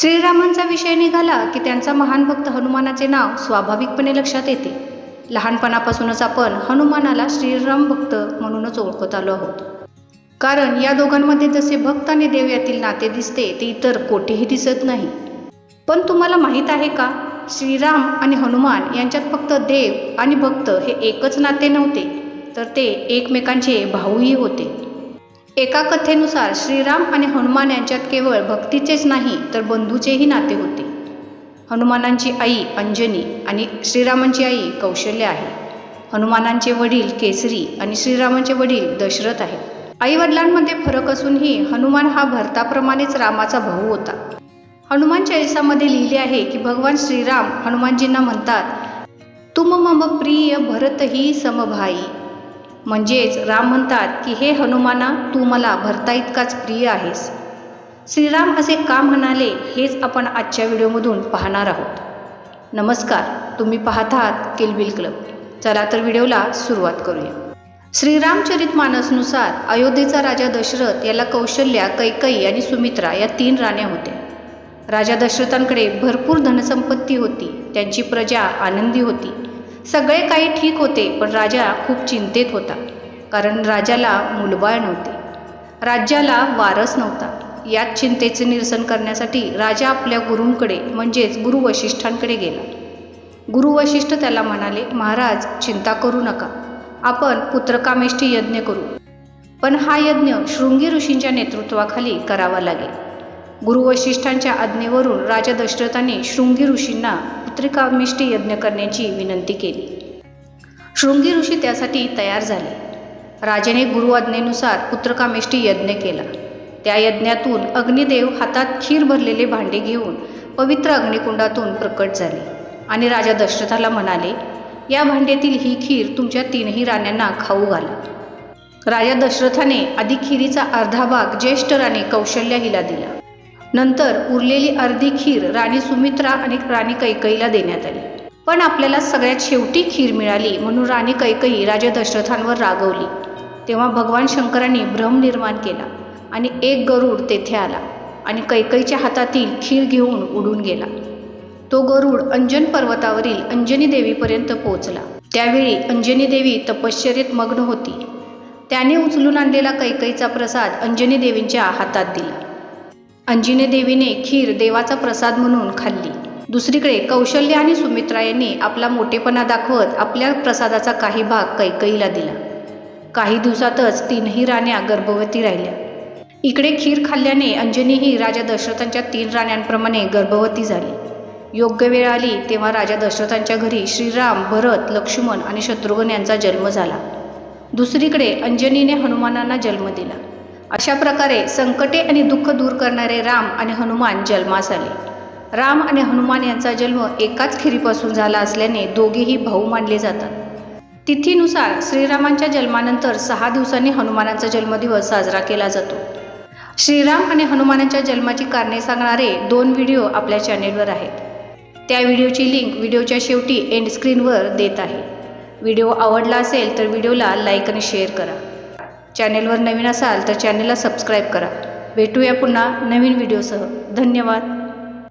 श्रीरामांचा विषय निघाला की त्यांचा महान भक्त हनुमानाचे नाव स्वाभाविकपणे लक्षात येते. लहानपणापासूनच आपण हनुमानाला श्रीराम भक्त म्हणूनच ओळखत आलो आहोत. कारण या दोघांमध्ये जसे भक्त आणि देव यातील नाते दिसते ते इतर कोठेही दिसत नाही. पण तुम्हाला माहीत आहे का? श्रीराम आणि हनुमान यांच्यात फक्त देव आणि भक्त हे एकच नाते नव्हते तर ते एकमेकांचे भाऊही होते. एका कथेनुसार श्रीराम आणि हनुमान यांच्यात केवळ भक्तीचेच नाही तर बंधूचेही नाते होते. हनुमानांची आई अंजनी आणि श्रीरामांची आई कौशल्य आहे. हनुमानांचे वडील केसरी आणि श्रीरामांचे वडील दशरथ आहेत आईवडिलांमध्ये फरक असूनही हनुमान हा भरताप्रमाणेच रामाचा भाऊ होता. हनुमान चाळीसामध्ये लिहिले आहे की भगवान श्रीराम हनुमानजींना म्हणतात तुम मम प्रिय भरतही समभाई. म्हणजेच राम म्हणतात की हे हनुमाना तू मला भरता इतकाच प्रिय आहेस. श्रीराम असे का म्हणाले हेच आपण आजच्या व्हिडिओमधून पाहणार आहोत. नमस्कार तुम्ही पाहत आहात किलबिल क्लब. चला तर व्हिडिओला सुरुवात करूया. श्रीरामचरित मानसनुसार अयोध्येचा राजा दशरथ याला कौशल्या कैकई आणि सुमित्रा या तीन राण्या होत्या. राजा दशरथांकडे भरपूर धनसंपत्ती होती त्यांची प्रजा आनंदी होती. सगळे काही ठीक होते पण राजा खूप चिंतेत होता. कारण राजाला मुलबाळ नव्हते. राज्याला वारस नव्हता. यात चिंतेचे निरसन करण्यासाठी राजा आपल्या गुरूंकडे म्हणजेच गुरु वशिष्ठांकडे गेला. गुरु वशिष्ठ त्याला म्हणाले महाराज चिंता करू नका. आपण पुत्रकामेष्ठी यज्ञ करू. पण हा यज्ञ शृंगी ऋषींच्या नेतृत्वाखाली करावा लागेल. गुरु वशिष्ठांच्या आज्ञेवरून राजा दशरथाने शृंगी ऋषींना पुत्रिकामिष्टी यज्ञ करण्याची विनंती केली. शृंगी ऋषी त्यासाठी तयार झाले. राजाने गुरु आज्ञेनुसार पुत्रकामिष्टी यज्ञ केला. त्या यज्ञातून अग्निदेव हातात खीर भरलेले भांडे घेऊन पवित्र अग्निकुंडातून प्रकट झाले आणि राजा दशरथाला म्हणाले या भांड्यातील ही खीर तुमच्या तीनही राण्यांना खाऊ घाला. राजा दशरथाने आधी खिरीचा अर्धा भाग ज्येष्ठ राणी कौशल्या हिला दिला. नंतर उरलेली अर्धी खीर राणी सुमित्रा आणि राणी कैकईला देण्यात आली. पण आपल्याला सगळ्यात शेवटी खीर मिळाली म्हणून राणी कैकई राजा दशरथांवर रागवली. तेव्हा भगवान शंकरांनी भ्रम निर्माण केला आणि एक गरुड तेथे आला आणि कैकईच्या हातातील खीर घेऊन उडून गेला. तो गरुड अंजन पर्वतावरील अंजनी देवीपर्यंत पोहोचला. त्यावेळी अंजनी देवी तपश्चर्येत मग्न होती. त्याने उचलून आणलेला कैकईचा प्रसाद अंजनी देवींच्या हातात दिला. अंजिने देवीने खीर देवाचा प्रसाद म्हणून खाल्ली. दुसरीकडे कौशल्य आणि सुमित्रा यांनी आपला मोठेपणा दाखवत आपल्या प्रसादाचा काही भाग कैकईला दिला. काही दिवसातच तीनही राण्या गर्भवती राहिल्या. इकडे खीर खाल्ल्याने अंजनीही राजा दशरथांच्या तीन राण्यांप्रमाणे गर्भवती झाली. योग्य वेळ आली तेव्हा राजा दशरथांच्या घरी श्रीराम भरत लक्ष्मण आणि शत्रुघ्न यांचा जन्म झाला. दुसरीकडे अंजनीने हनुमानांना जन्म दिला. अशा प्रकारे संकटे आणि दुःख दूर करणारे राम आणि हनुमान जन्मास आले राम आणि हनुमान यांचा जन्म एकाच खिरीपासून झाला असल्याने दोघेही भाऊ मानले जातात. तिथीनुसार श्रीरामांच्या जन्मानंतर सहा दिवसांनी हनुमानांचा जन्मदिवस साजरा केला जातो. श्रीराम आणि हनुमानांच्या जन्माची कारणे सांगणारे दोन व्हिडिओ आपल्या चॅनेलवर आहेत. त्या व्हिडिओची लिंक व्हिडिओच्या शेवटी एंड स्क्रीनवर देत आहे. व्हिडिओ आवडला असेल तर व्हिडिओला लाईक आणि शेअर करा. चॅनेलवर नवीन असाल तर चॅनेलला सबस्क्राईब करा. भेटूया पुन्हा नवीन व्हिडिओसह. धन्यवाद.